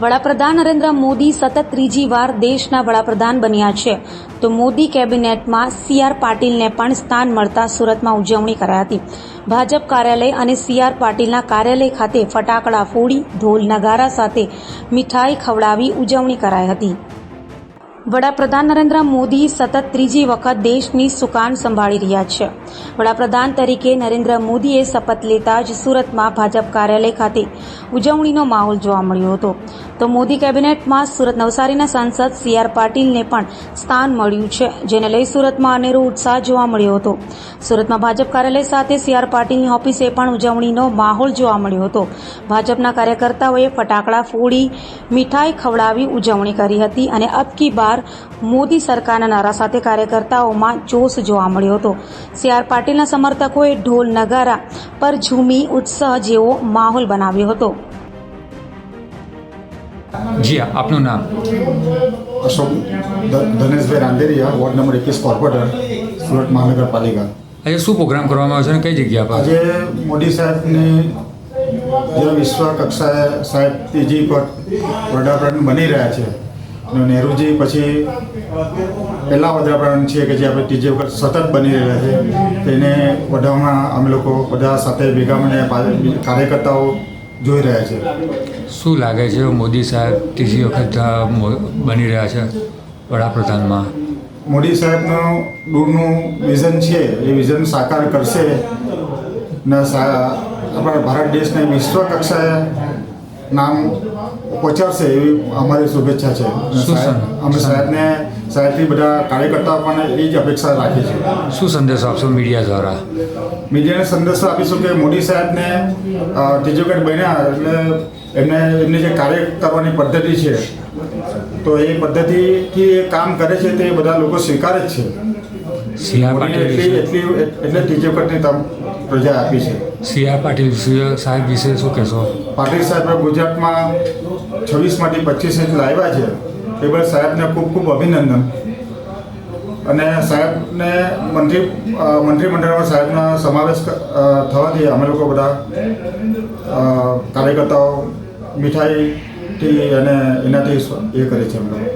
વડાપ્રધાન નરેન્દ્ર મોદી સતત ત્રીજી વાર દેશના વડાપ્રધાન બન્યા છે. તો મોદી કેબિનેટમાં સી આર પાટીલને પણ સ્થાન મળતા સુરતમાં ઉજવણી કરાઈ હતી. ભાજપ કાર્યાલય અને સી આર પાટીલના કાર્યાલય ખાતે ફટાકડા ફોડી, ઢોલ નગારા સાથે મીઠાઈ ખવડાવી ઉજવણી કરાઈ હતી. વડાપ્રધાન નરેન્દ્ર મોદી સતત ત્રીજી વખત દેશની સુકાન સંભાળી રહ્યા છે. વડાપ્રધાન તરીકે નરેન્દ્ર મોદીએ શપથ લેતા જ સુરતમાં ભાજપ કાર્યાલય ખાતે ઉજવણીનો માહોલ જોવા મળ્યો હતો. તો મોદી કેબિનેટમાં સુરત નવસારીના સાંસદ સી આર પાટીલને પણ સ્થાન મળ્યું છે, જેને લઈ સુરતમાં અનેરો ઉત્સાહ જોવા મળ્યો હતો. સુરતમાં ભાજપ કાર્યાલય સાથે સી આર પાટીલની ઓફિસે પણ ઉજવણીનો માહોલ જોવા મળ્યો હતો. ભાજપના કાર્યકર્તાઓએ ફટાકડા ફોડી, મીઠાઈ ખવડાવી ઉજવણી કરી હતી અને અબ કી બાર મોદી સરકારના નારા સાથે કાર્યકર્તાઓમાં જોશ જોવા મળ્યો હતો. સી આર પાટીલના સમર્થકોએ ઢોલ નગારા પર ઝૂમી ઉત્સાહ જેવો માહોલ બનાવ્યો હતો. જી આપનું નામ? અશોક ધનેશભાઈ રાંદેરિયા વોર્ડ નંબર એકવીસ કોર્પોરેટર સુરત મહાનગરપાલિકા. આજે શું પ્રોગ્રામ કરવામાં આવ્યો છે અને કઈ જગ્યા પર આજે મોદી સાહેબની જે વિશ્વ કક્ષાએ સાહેબ ત્રીજી પર વડાપ્રધાન બની રહ્યા છે અને નહેરુજી પછી પહેલા વડાપ્રધાન છે કે જે આપણે ત્રીજી વખત સતત બની રહ્યા છે તેને વધારવામાં અમે લોકો બધા સાથે ભેગા મળીને કાર્યકર્તાઓ જોઈ રહ્યા છે. શું લાગે છે મોદી સાહેબ ત્રીજી વખત બની રહ્યા છે વડાપ્રધાનમાં? મોદી સાહેબનું દૂરનું વિઝન છે એ વિઝન સાકાર કરશે. ને આપણા ભારત દેશને વિશ્વ કક્ષાએ નામ પહોંચાડશે એવી અમારી શુભેચ્છા છે. અમે સાહેબને સાહેબથી બધા કાર્યકર્તાઓ પણ એ જ અપેક્ષા રાખીએ છીએ. શું સંદેશો આપશો મીડિયા દ્વારા? મીડિયાને સંદેશો આપીશું કે મોદી સાહેબને ત્રીજી બન્યા એટલે એમને એમની જે કાર્ય કરવાની પદ્ધતિ છે તો એ પદ્ધતિથી કામ કરે છે તે બધા લોકો સ્વીકારે જ છે. સી આર પાટીલ એટલી ત્રીજી વખતની તમ પ્રજા આપી છે. સી પાટીલ સાહેબ વિશે શું કહેશો? પાટીલ સાહેબ ગુજરાતમાં છવ્વીસમાંથી પચીસ ઇંચ લાવ્યા છે. એ બધા સાહેબને ખૂબ ખૂબ અભિનંદન. અને સાહેબને મંત્રી મંત્રીમંડળમાં સાહેબનો સમાવેશ થવાથી અમે લોકો બધા કાર્યકર્તાઓ મીઠાઈથી અને એનાથી એ કરે છે અમે લોકો.